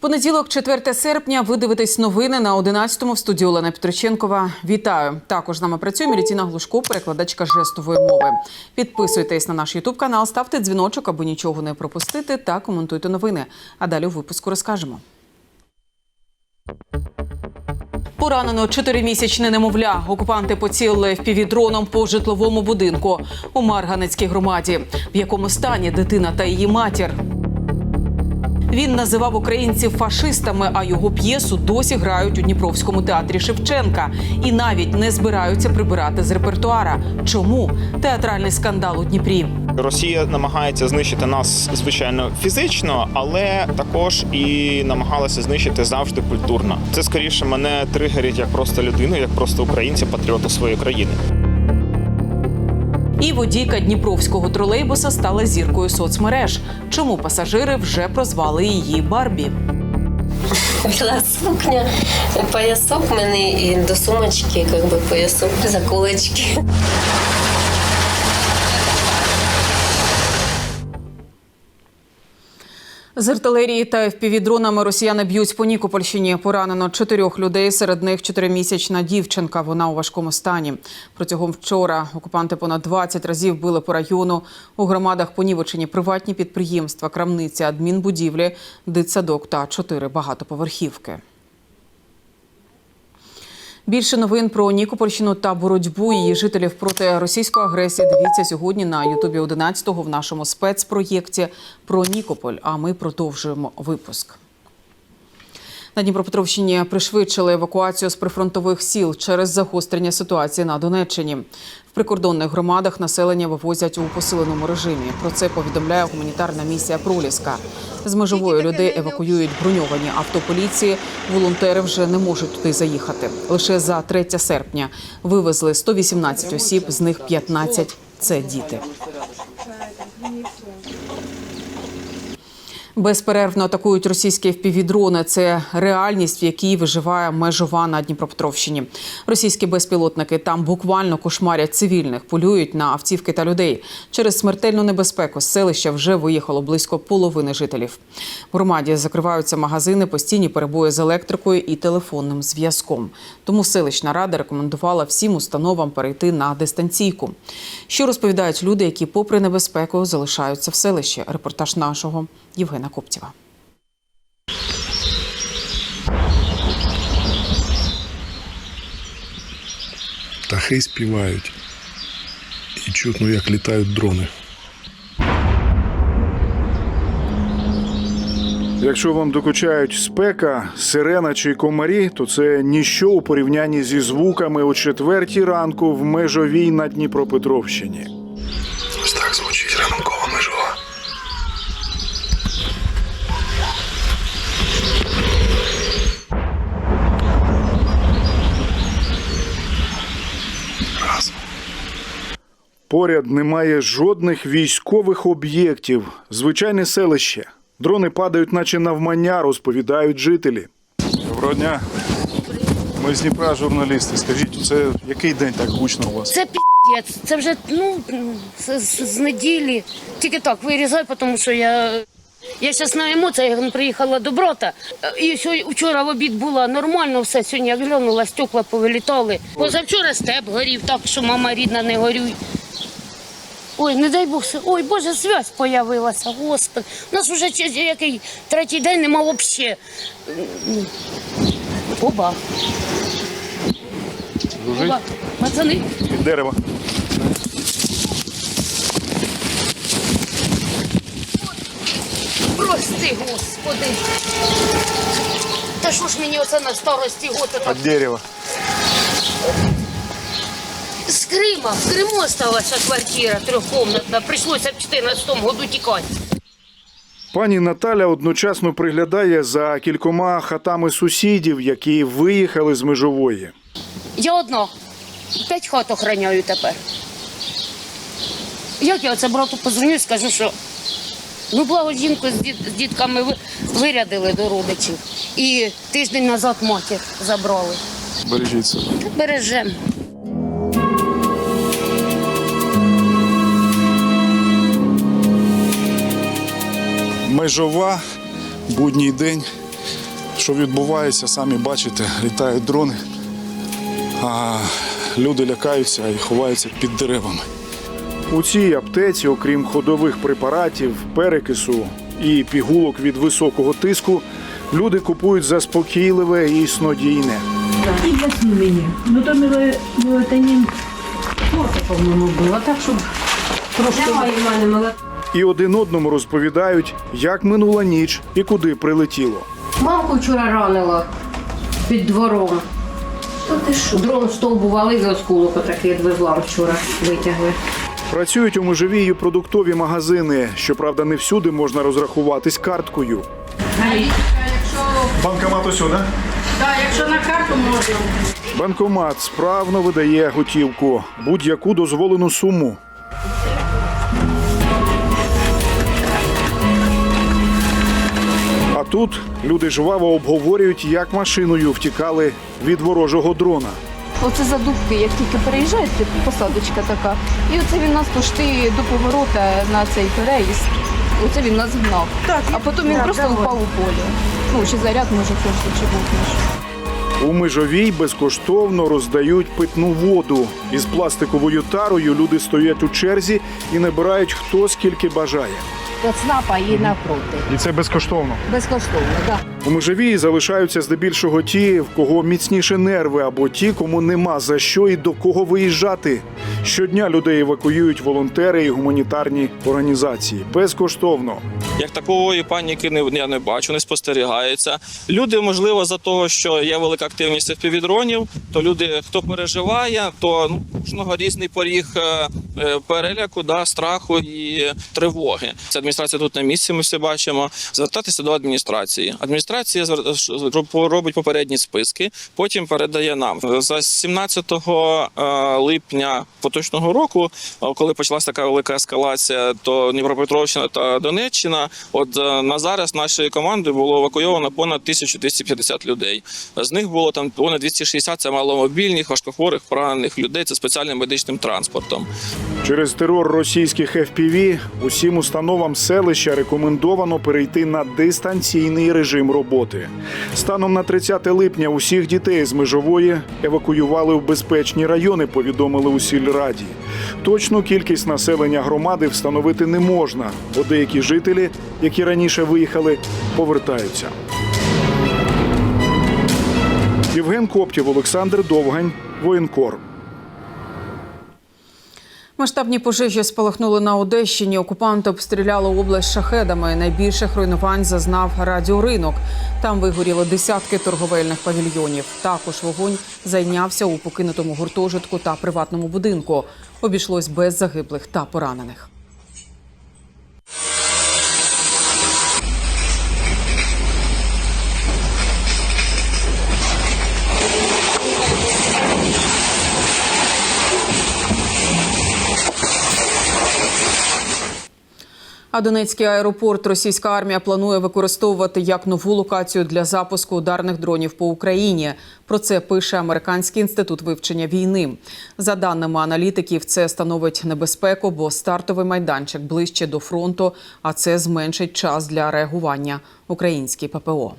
Понеділок, 4 серпня. Ви дивитесь новини на 11-му в студії Олена Петриченкова. Вітаю! Також з нами працює Мілітіна Глушко, перекладачка жестової мови. Підписуйтесь на наш Ютуб канал, ставте дзвіночок, аби нічого не пропустити, та коментуйте новини. А далі у випуску розкажемо. Поранено чотиримісячне немовля. Окупанти поцілили впівдроном по житловому будинку у Марганецькій громаді. В якому стані дитина та її матір. Він називав українців фашистами, а його п'єсу досі грають у Дніпровському театрі Шевченка і навіть не збираються прибирати з репертуара. Чому театральний скандал у Дніпрі? Росія намагається знищити нас звичайно фізично, але також і намагалася знищити завжди культурно. Це скоріше мене тригерить як просто людину, як просто українця, патріота своєї країни. І водійка дніпровського тролейбуса стала зіркою соцмереж. Чому пасажири вже прозвали її Барбі? Біла сукня, поясок мене і до сумочки, якби поясок, заколочки. З артилерії та впівдронами росіяни б'ють по Нікопольщині. Поранено чотирьох людей. Серед них чотиримісячна дівчинка. Вона у важкому стані. Протягом вчора окупанти понад 20 разів били по району. У громадах понівечені приватні підприємства, крамниці, адмінбудівлі, дитсадок та чотири багатоповерхівки. Більше новин про Нікопольщину та боротьбу її жителів проти російської агресії. Дивіться сьогодні на Ютубі 11-го в нашому спецпроєкті про Нікополь. А ми продовжуємо випуск. На Дніпропетровщині пришвидшили евакуацію з прифронтових сіл через загострення ситуації на Донеччині. В прикордонних громадах населення вивозять у посиленому режимі. Про це повідомляє гуманітарна місія Проліска. З межової людей евакуюють броньовані автополіції. Волонтери вже не можуть туди заїхати. Лише за 3 серпня вивезли 118 осіб, з них 15 – це діти. Безперервно атакують російські впівдрони. Це реальність, в якій виживає межова на Дніпропетровщині. Російські безпілотники там буквально кошмарять цивільних, полюють на автівки та людей. Через смертельну небезпеку з селища вже виїхало близько половини жителів. В громаді закриваються магазини, постійні перебої з електрикою і телефонним зв'язком. Тому селищна рада рекомендувала всім установам перейти на дистанційку. Що розповідають люди, які, попри небезпеку, залишаються в селищі. Репортаж нашого Євгена Коптєва. Птахи співають. І чутно, як літають дрони. Якщо вам докучають спека, сирена чи комарі, то це ніщо у порівнянні зі звуками о четвертій ранку в межовій на Дніпропетровщині. Ось так звучить ранкова Поряд немає жодних військових об'єктів. Звичайне селище. Дрони падають, наче навмання, розповідають жителі. Доброго дня. Ми з Дніпра журналісти. Скажіть, це який день так гучно у вас? Це піздець. Це вже ну, з, з, з неділі. Тільки так вирізай, тому що я. Я зараз на емоціях приїхала до брата. І сьогодні, вчора в обід було нормально все. Сьогодні я глянула, стекла повилітали. Позавчора степ горів, так що мама рідна не горюй. Ой, не дай Бог, ой, Боже, связь появилася, господи. У нас вже який третій день нема взагалі. Оба. Оба. Пацани. Від дерева. Прости, господи. Та що ж мені оце на старості год так Від дерева. Крима, в Криму осталася квартира трьохкомнатна. Прийшлося в 14-му году тікати. Пані Наталя одночасно приглядає за кількома хатами сусідів, які виїхали з межової. Я одна. П'ять хат охороняю тепер. Як я оце брату позвоню і скажу, що ну благо жінку з, дід, з дітками вирядили до родичів. І тиждень назад матір забрали. Бережіть себе. Бережемо. Межова, будній день. що відбувається, самі бачите, літають дрони, а люди лякаються і ховаються під деревами. У цій аптеці, окрім ходових препаратів, перекису і пігулок від високого тиску, люди купують заспокійливе і снодійне. І для мені. Ну то мелатонін по-моєму, було, так щоб трошки. В мене мелатонін. І один одному розповідають, як минула ніч і куди прилетіло. Мамку вчора ранила під двором. То ти що? Дрон стовбували з осколок отакий відвезла вчора, витягли. Працюють у межовій продуктові магазини. Щоправда, не всюди можна розрахуватись карткою. Банкомат усюди? Так, якщо на карту можна. Банкомат справно видає готівку, будь-яку дозволену суму. Тут люди жваво обговорюють, як машиною втікали від ворожого дрона. Оце задубки, як тільки переїжджаєте, посадочка така. І оце він нас пошти до поворота на цей переїзд. Оце він нас гнав. а потім він просто впав у поле. Ну, чи заряд може просто, чи був наш. У межовій безкоштовно роздають питну воду. Із пластиковою тарою люди стоять у черзі і набирають хто скільки бажає. До ЦНАПа і напроти. І це безкоштовно. Безкоштовно, так. У межовій залишаються здебільшого ті, в кого міцніше нерви, або ті, кому нема за що і до кого виїжджати. Щодня людей евакуюють волонтери і гуманітарні організації безкоштовно. Як такої паніки не я не бачу, не спостерігається. Люди, можливо, за того, що є велика активність FPV-дронів, то люди, хто переживає, то ну різний поріг е, е, переляку, да, страху і тривоги. Це адміністрація тут на місці. Ми все бачимо. Звертатися до адміністрації. Адміністрація звер- ш- робить попередні списки, потім передає нам за 17 е, липня поточного року, е, коли почалася така велика ескалація, то Дніпропетровщина та Донеччина. От е, на зараз нашої команди було евакуйовано понад 1250 людей. З них було там понад 260 – це маломобільних, важкохворих, поранених людей. Це спеціальним медичним транспортом. Через терор російських FPV усім установам селища рекомендовано перейти на дистанційний режим роботи. Станом на 30 липня усіх дітей з межової евакуювали в безпечні райони. Повідомили у сільраді. Точну кількість населення громади встановити не можна, бо деякі жителі, які раніше виїхали, повертаються. Євген Коптів, Олександр Довгань, воєнкор. Масштабні пожежі спалахнули на Одещині. Окупанти обстріляли область шахедами. Найбільших руйнувань зазнав радіоринок. Там вигоріли десятки торговельних павільйонів. Також вогонь зайнявся у покинутому гуртожитку та приватному будинку. Обійшлось без загиблих та поранених. А Донецький аеропорт російська армія планує використовувати як нову локацію для запуску ударних дронів по Україні. Про це пише Американський інститут вивчення війни. За даними аналітиків, це становить небезпеку, бо стартовий майданчик ближче до фронту, а це зменшить час для реагування. Український ППО.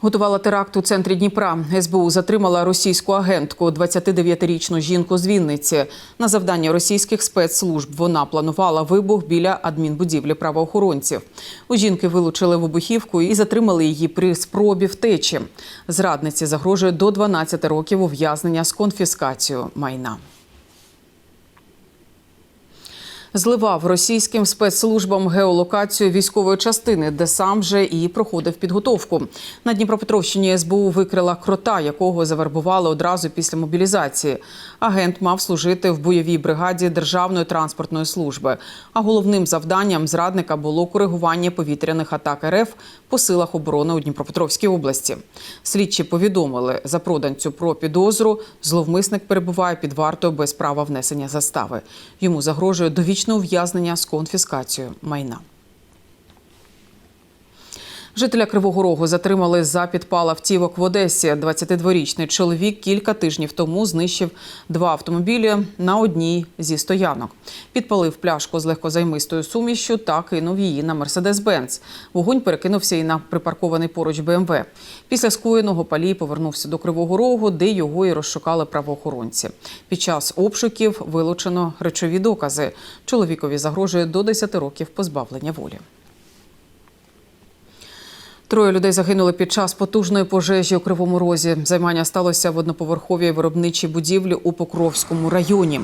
Готувала теракт у центрі Дніпра. СБУ затримала російську агентку, 29-річну жінку з Вінниці. На завдання російських спецслужб вона планувала вибух біля адмінбудівлі правоохоронців. У жінки вилучили вибухівку і затримали її при спробі втечі. Зрадниці загрожує до 12 років ув'язнення з конфіскацією майна. Зливав російським спецслужбам геолокацію військової частини, де сам же і проходив підготовку. На Дніпропетровщині СБУ викрила крота, якого завербували одразу після мобілізації. Агент мав служити в бойовій бригаді Державної транспортної служби. А головним завданням зрадника було коригування повітряних атак РФ по силах оборони у Дніпропетровській області. Слідчі повідомили запроданцю про підозру. Зловмисник перебуває під вартою без права внесення застави. Йому загрожує довічне ув'язнення з конфіскацією майна. Жителя Кривого Рогу затримали за підпал автівок в Одесі. 22-річний чоловік кілька тижнів тому знищив два автомобілі на одній зі стоянок. Підпалив пляшку з легкозаймистою сумішчю та кинув її на Мерседес-Бенц. Вогонь перекинувся і на припаркований поруч БМВ. Після скоєного палій повернувся до Кривого Рогу, де його і розшукали правоохоронці. Під час обшуків вилучено речові докази. Чоловікові загрожує до 10 років позбавлення волі. Троє людей загинули під час потужної пожежі у Кривому Розі. Займання сталося в одноповерховій виробничій будівлі у Покровському районі.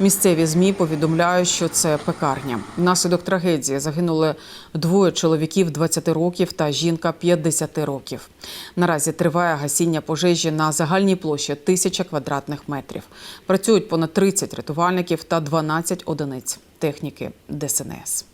Місцеві змі повідомляють, що це пекарня. Внаслідок трагедії загинули двоє чоловіків 20 років та жінка 50 років. Наразі триває гасіння пожежі на загальній площі тисяча квадратних метрів. Працюють понад 30 рятувальників та 12 одиниць техніки ДСНС.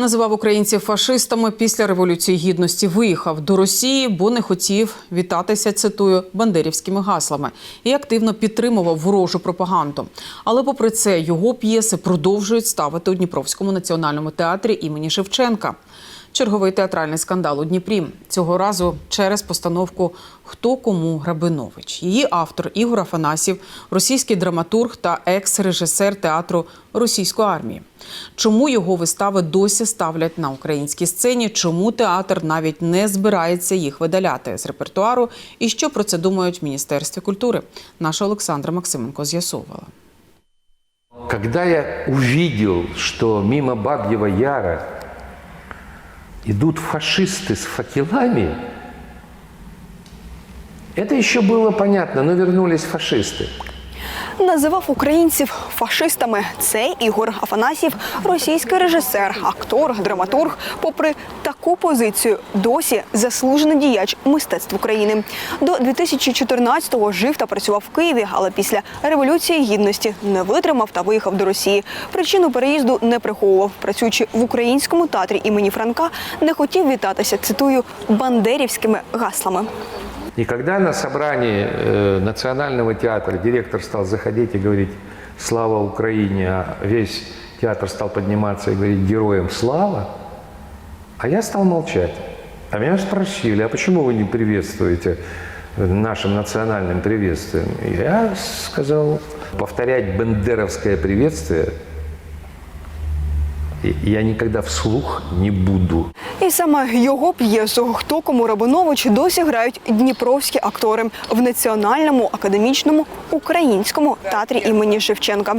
Називав українців фашистами після революції гідності. Виїхав до Росії, бо не хотів вітатися. Цитую бандерівськими гаслами і активно підтримував ворожу пропаганду. Але, попри це, його п'єси продовжують ставити у Дніпровському національному театрі імені Шевченка. Черговий театральний скандал у Дніпрі цього разу через постановку Хто кому Рабинович. Її автор Ігор Афанасів, російський драматург та екс-режисер театру російської армії. Чому його вистави досі ставлять на українській сцені? Чому театр навіть не збирається їх видаляти з репертуару? І що про це думають в міністерстві культури? Наша Олександра Максименко з'ясовувала. Когда я увидел, что мимо Бабьего Яра идут фашисты с факелами, это еще было понятно, но вернулись фашисты. Називав українців фашистами. Це Ігор Афанасів, російський режисер, актор, драматург. Попри таку позицію, досі заслужений діяч мистецтв України. До 2014-го жив та працював в Києві, але після революції гідності не витримав та виїхав до Росії. Причину переїзду не приховував. Працюючи в українському театрі імені Франка, не хотів вітатися. Цитую бандерівськими гаслами. И когда на собрании э, Национального театра директор стал заходить и говорить «Слава Украине», а весь театр стал подниматься и говорить «Героям слава», а я стал молчать. А меня спросили, а почему вы не приветствуете нашим национальным приветствием? Я сказал, повторять бендеровское приветствие я никогда вслух не буду. Саме його п'єсу Хто кому Рабинович досі грають дніпровські актори в національному академічному українському театрі імені Шевченка.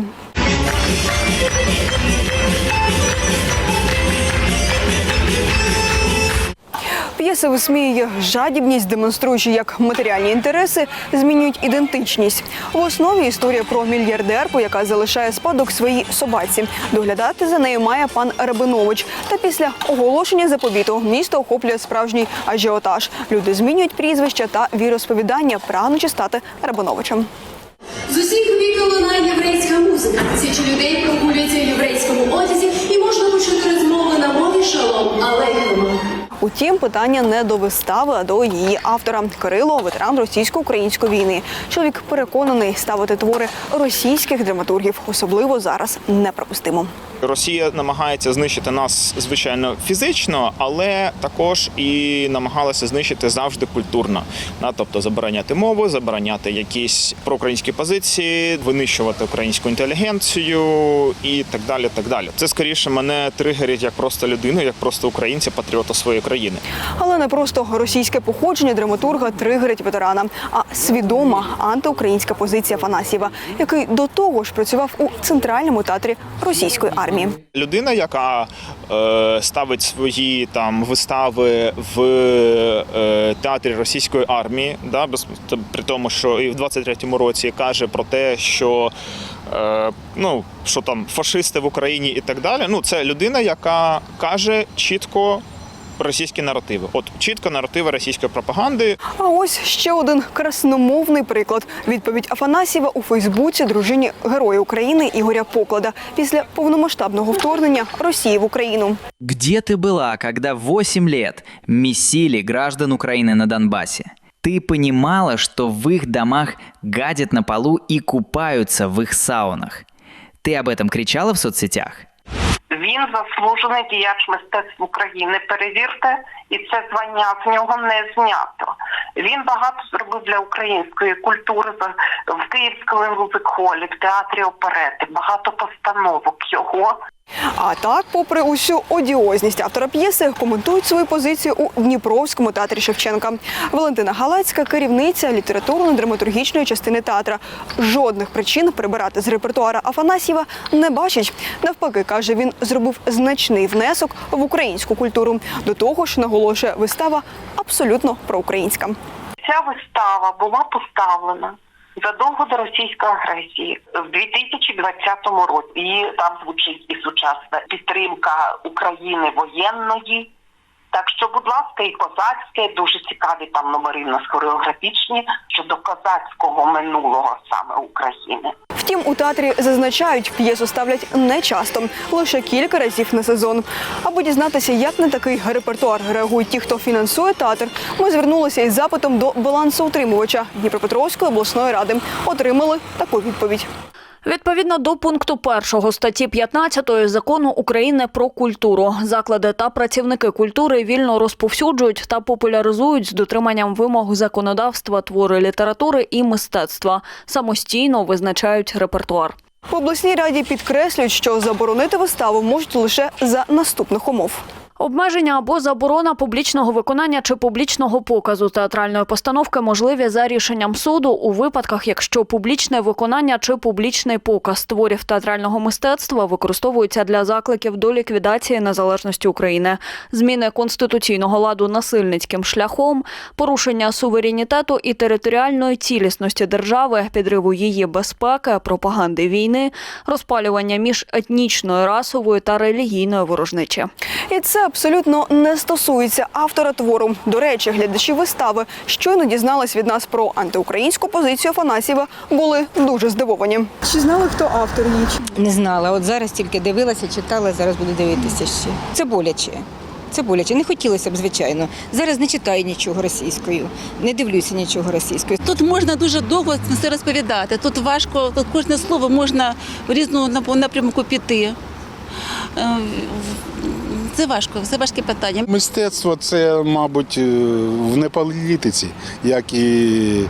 П'єса висміює жадібність, демонструючи, як матеріальні інтереси змінюють ідентичність. В основі історія про мільярдерку, яка залишає спадок своїй собаці. Доглядати за нею має пан Рабинович. Та після оголошення заповіту місто охоплює справжній ажіотаж. Люди змінюють прізвища та віросповідання, прагнучи стати Рабиновичем. З усіх віків лунає єврейська музика. Тисячі людей прогулюються в єврейському одязі і можна почути розмови на мові шалом алейхум. Утім, питання не до вистави, а до її автора Кирило, ветеран російсько-української війни. Чоловік переконаний, ставити твори російських драматургів, особливо зараз, неприпустимо. Росія намагається знищити нас звичайно фізично, але також і намагалася знищити завжди культурно. Да, тобто забороняти мову, забороняти якісь проукраїнські позиції, винищувати українську інтелігенцію і так далі. Так далі. Це скоріше мене тригерить як просто людину, як просто українця, патріота своєї країни. Але не просто російське походження драматурга тригерить ветерана, а свідома антиукраїнська позиція Фанасьєва, який до того ж працював у центральному театрі російської армії. Людина, яка е, ставить свої там вистави в е, театрі російської армії, да, без, при тому, що і в 23-му році каже про те, що е, ну що там фашисти в Україні і так далі. Ну це людина, яка каже чітко Російські наративи, от чітко наративи російської пропаганди. А ось ще один красномовний приклад. Відповідь Афанасьєва у Фейсбуці дружині Героя України Ігоря Поклада після повномасштабного вторгнення Росії в Україну. Где ты была, когда 8 лет месили граждан Украины на Донбассе? Ты понимала, что в их домах гадят на полу и купаются в их саунах? Ты об этом кричала в соцсетях? Він заслужений діяч мистецтв України. Перевірте, і це звання з нього не знято. Він багато зробив для української культури в Київському музик-холі, в театрі оперети, багато постановок його. А так, попри усю одіозність автора п'єси, коментують свою позицію у Дніпровському театрі Шевченка. Валентина Галацька, керівниця літературно-драматургічної частини театра. Жодних причин прибирати з репертуара Афанасьєва не бачить. Навпаки, каже, він зробив значний внесок в українську культуру. До того ж, наголошує, вистава абсолютно проукраїнська. Ця вистава була поставлена задовго до російської агресії в 2020 році. І там звучить і сучасна підтримка України воєнної. Так що, будь ласка, і козацьке дуже цікаві там номери в нас хореографічні щодо козацького минулого саме України. Втім, у театрі зазначають, п'єсу ставлять не часто, лише кілька разів на сезон. Аби дізнатися, як на такий репертуар реагують ті, хто фінансує театр, ми звернулися із запитом до балансоутримувача Дніпропетровської обласної ради. Отримали таку відповідь. Відповідно до пункту 1 статті 15 закону України про культуру, заклади та працівники культури вільно розповсюджують та популяризують з дотриманням вимог законодавства твори літератури і мистецтва, самостійно визначають репертуар. В обласній раді підкреслюють, що заборонити виставу можуть лише за наступних умов. Обмеження або заборона публічного виконання чи публічного показу театральної постановки можливі за рішенням суду у випадках, якщо публічне виконання чи публічний показ творів театрального мистецтва використовуються для закликів до ліквідації незалежності України, зміни конституційного ладу насильницьким шляхом, порушення суверенітету і територіальної цілісності держави, підриву її безпеки, пропаганди війни, розпалювання між етнічною, расовою та релігійною ворожнечі. І це абсолютно не стосується автора твору. До речі, глядачі вистави щойно дізнались від нас про антиукраїнську позицію Афанасьєва, були дуже здивовані. Чи знали, хто автор її? Не знала. От зараз тільки дивилася, читала, зараз буду дивитися ще. Це боляче. Це боляче. Не хотілося б, звичайно. Зараз не читаю нічого російською, не дивлюся нічого російською. Тут можна дуже довго все розповідати. Тут важко, тут кожне слово можна в різну нап- напрямку піти. Це важко, це важке питання. Мистецтво це, мабуть, е, в неполітиці, як і, і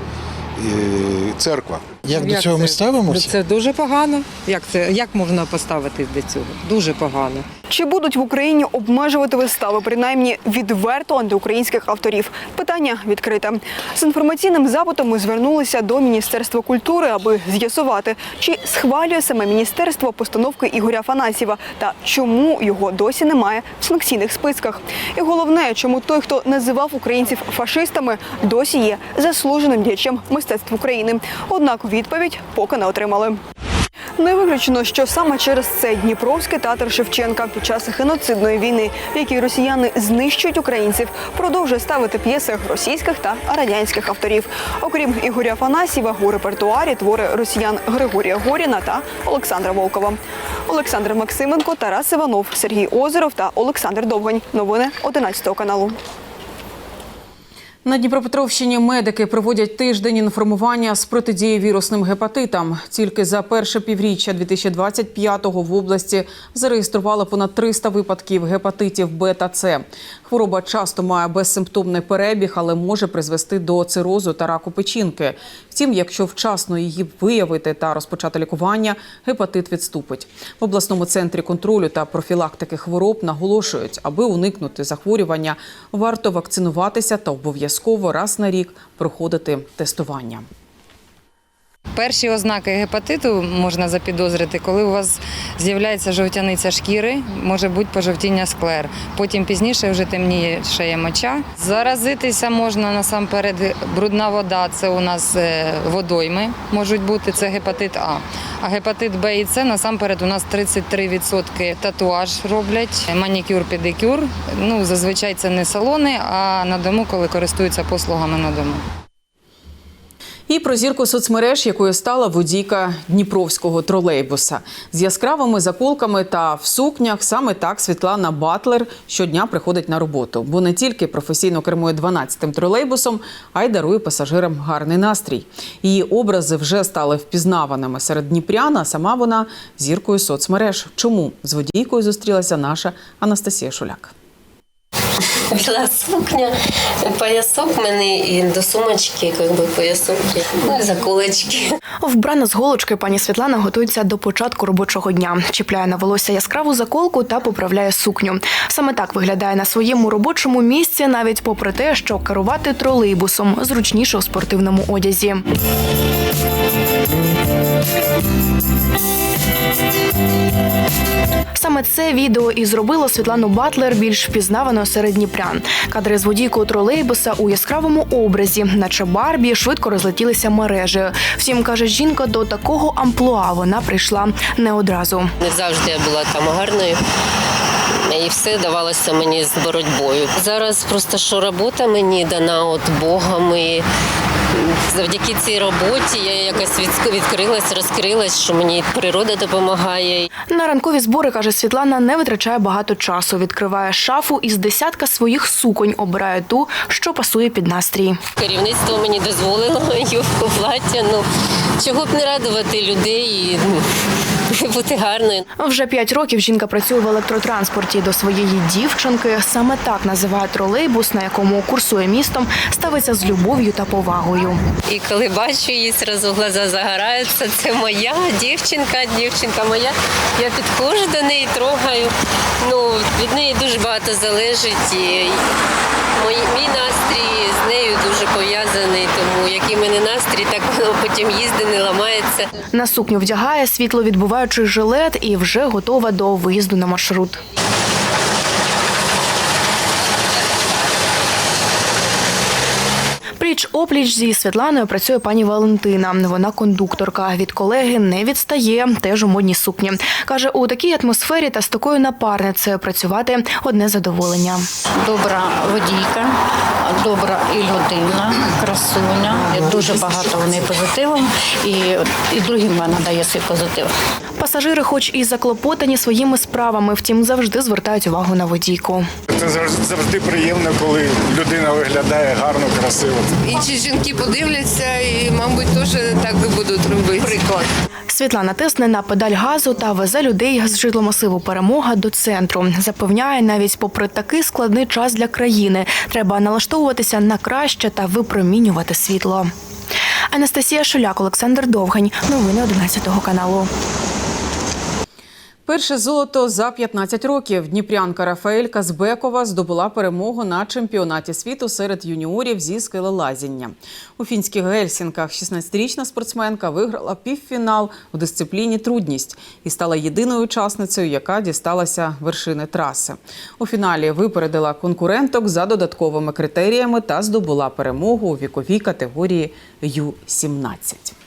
церква. Як до цього ми ставимося? Це дуже погано. Як це як можна поставити до цього? Дуже погано. Чи будуть в Україні обмежувати вистави, принаймні відверто антиукраїнських авторів? Питання відкрите. З інформаційним запитом ми звернулися до Міністерства культури, аби з'ясувати, чи схвалює саме міністерство постановки Ігоря Афанасьєва та чому його досі немає в санкційних списках. І головне, чому той, хто називав українців фашистами, досі є заслуженим діячем мистецтв України. Однак відповідь поки не отримали. Не виключено, що саме через це Дніпровський театр Шевченка під час геноцидної війни, в якій росіяни знищують українців, продовжує ставити п'єси російських та радянських авторів. Окрім Ігоря Афанасьєва, у репертуарі твори росіян Григорія Горіна та Олександра Волкова. Олександр Максименко, Тарас Іванов, Сергій Озеров та Олександр Довгань. Новини 11 каналу. На Дніпропетровщині медики проводять тиждень інформування з протидії вірусним гепатитам. Тільки за перше півріччя 2025-го в області зареєстрували понад 300 випадків гепатитів Б та С. Хвороба часто має безсимптомний перебіг, але може призвести до цирозу та раку печінки. Втім, якщо вчасно її виявити та розпочати лікування, гепатит відступить. В обласному центрі контролю та профілактики хвороб наголошують, аби уникнути захворювання, варто вакцинуватися та обов'язково раз на рік проходити тестування. Перші ознаки гепатиту можна запідозрити, коли у вас з'являється жовтяниця шкіри, може бути пожовтіння склер. Потім пізніше вже темніє шея моча. Заразитися можна насамперед брудна вода. Це у нас е, водойми можуть бути. Це гепатит А. А гепатит Б і С насамперед у нас 33% татуаж роблять, манікюр, педикюр. Ну зазвичай це не салони, а на дому, коли користуються послугами на дому. І про зірку соцмереж, якою стала водійка дніпровського тролейбуса з яскравими заколками та в сукнях. Саме так Світлана Батлер щодня приходить на роботу, бо не тільки професійно кермує 12-тим тролейбусом, а й дарує пасажирам гарний настрій. Її образи вже стали впізнаваними серед дніпрян. а Сама вона зіркою соцмереж. Чому з водійкою зустрілася наша Анастасія Шуляк? Біла сукня, поясок в мене і до сумочки, як би поясок, ну і заколочки. Вбрана з голочки пані Світлана готується до початку робочого дня. Чіпляє на волосся яскраву заколку та поправляє сукню. Саме так виглядає на своєму робочому місці, навіть попри те, що керувати тролейбусом зручніше у спортивному одязі. Саме це відео і зробило Світлану Батлер більш впізнаваною серед дніпрян. Кадри з водійкою тролейбуса у яскравому образі, наче Барбі, швидко розлетілися мережею. Втім, каже жінка, до такого амплуа вона прийшла не одразу. Не завжди я була там гарною. І все давалося мені з боротьбою. Зараз просто що робота мені дана от Богом. І завдяки цій роботі я якось відкрилась, розкрилась, що мені природа допомагає. На ранкові збори каже Світлана, не витрачає багато часу. Відкриває шафу із десятка своїх суконь, обирає ту, що пасує під настрій. Керівництво мені дозволило юбку, плаття. Ну чого б не радувати людей і ну, бути гарною. Вже п'ять років жінка працює в електротранспорті. До своєї дівчинки саме так називає тролейбус, на якому курсує містом, ставиться з любов'ю та повагою. І коли бачу її, зразу глаза загораються. Це моя дівчинка, дівчинка моя. Я підходжу до неї, трогаю. Ну, від неї дуже багато залежить. І мій, настрій з нею дуже пов'язаний, який мене настрій, так воно потім їздить, не ламається. На сукню вдягає світловідбуваючий жилет і вже готова до виїзду на маршрут. Пліч опліч зі Світланою працює пані Валентина. Вона кондукторка. Від колеги не відстає, теж у модній сукні. Каже, у такій атмосфері та з такою напарницею працювати одне задоволення. Добра водійка, добра і людина, красуня. Дуже багато в неї позитиву і, і другим вона дає свій позитив. Пасажири, хоч і заклопотані своїми справами, втім завжди звертають увагу на водійку. Це завжди, завжди приємно, коли людина виглядає гарно, красиво. Інші жінки подивляться і, мабуть, теж так будуть робити. Приклад. Світлана тисне на педаль газу та везе людей з житломасиву перемога до центру. Запевняє, навіть попри такий складний час для країни, треба налаштовуватися на краще та випромінювати світло. Анастасія Шуляк, Олександр Довгань. Новини 11 каналу. Перше золото за 15 років. Дніпрянка Рафаель Казбекова здобула перемогу на чемпіонаті світу серед юніорів зі скелелазіння. У фінських Гельсінках 16-річна спортсменка виграла півфінал у дисципліні трудність і стала єдиною учасницею, яка дісталася вершини траси. У фіналі випередила конкуренток за додатковими критеріями та здобула перемогу у віковій категорії Ю-17.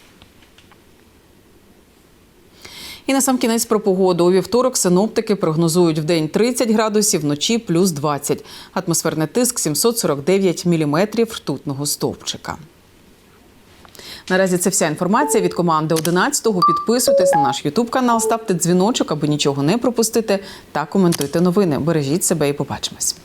І на сам кінець про погоду. У вівторок синоптики прогнозують в день 30 градусів, вночі плюс 20. Атмосферний тиск 749 міліметрів ртутного стовпчика. Наразі це вся інформація від команди 11-го. Підписуйтесь на наш Ютуб канал, ставте дзвіночок, аби нічого не пропустити, та коментуйте новини. Бережіть себе і побачимось.